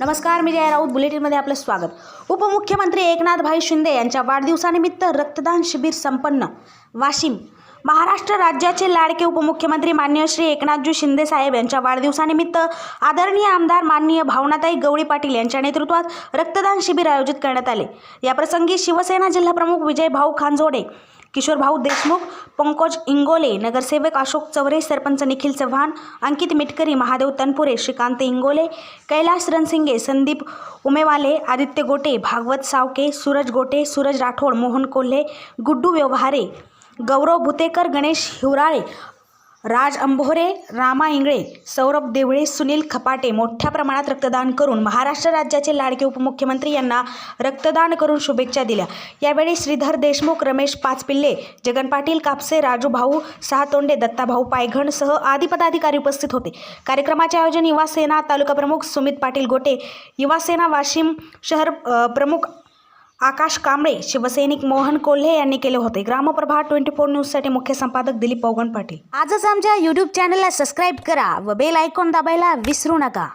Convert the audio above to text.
नमस्कार मी जया राऊत बुलेटिनमध्ये आपलं स्वागत. उपमुख्यमंत्री एकनाथभाई शिंदे यांच्या वाढदिवसानिमित्त रक्तदान शिबिर संपन्न. वाशिम महाराष्ट्र राज्याचे लाडके उपमुख्यमंत्री मान्य श्री एकनाथजी शिंदे साहेब यांच्या वाढदिवसानिमित्त आदरणीय आमदार माननीय भावनाताई गवळी पाटील यांच्या नेतृत्वात रक्तदान शिबिर आयोजित करण्यात आले. याप्रसंगी शिवसेना जिल्हाप्रमुख विजय भाऊ खांजोडे किशोर भाऊ देशमुख पंकज इंगोले नगरसेवक अशोक चवरे सरपंच निखिल चव्हाण अंकित मिटकरी महादेव तनपुरे श्रीकांत इंगोले कैलास रणसिंगे संदीप उमेवाले आदित्य गोटे भागवत सावके सूरज गोटे सूरज राठोड मोहन कोल्हे गुड्डू व्यवहारे गौरव भुतेकर गणेश हिवराळे राज अंभोरे रामा इंगळे सौरभ देवळे सुनील खपाटे मोठ्या प्रमाणात रक्तदान करून महाराष्ट्र राज्याचे लाडके उपमुख्यमंत्री यांना रक्तदान करून शुभेच्छा दिल्या. यावेळी श्रीधर देशमुख रमेश पाचपिल्ले जगन पाटील कापसे राजू भाऊ सहातोंडे दत्ताभाऊ पायघणसह आदी पदाधिकारी उपस्थित होते. कार्यक्रमाचे आयोजन युवासेना तालुका प्रमुख सुमित पाटील गोटे युवासेना वाशिम शहर प्रमुख आकाश कांबळे शिवसैनिक मोहन कोल्हे यांनी केले होते. ग्रामप्रभा ट्वेंटी फोर न्यूजसाठी मुख्य संपादक दिलीप पवगण पाटील. आजच आमच्या यूट्यूब चॅनलला सबस्क्राईब करा व बेल आयकॉन दाबायला विसरू नका.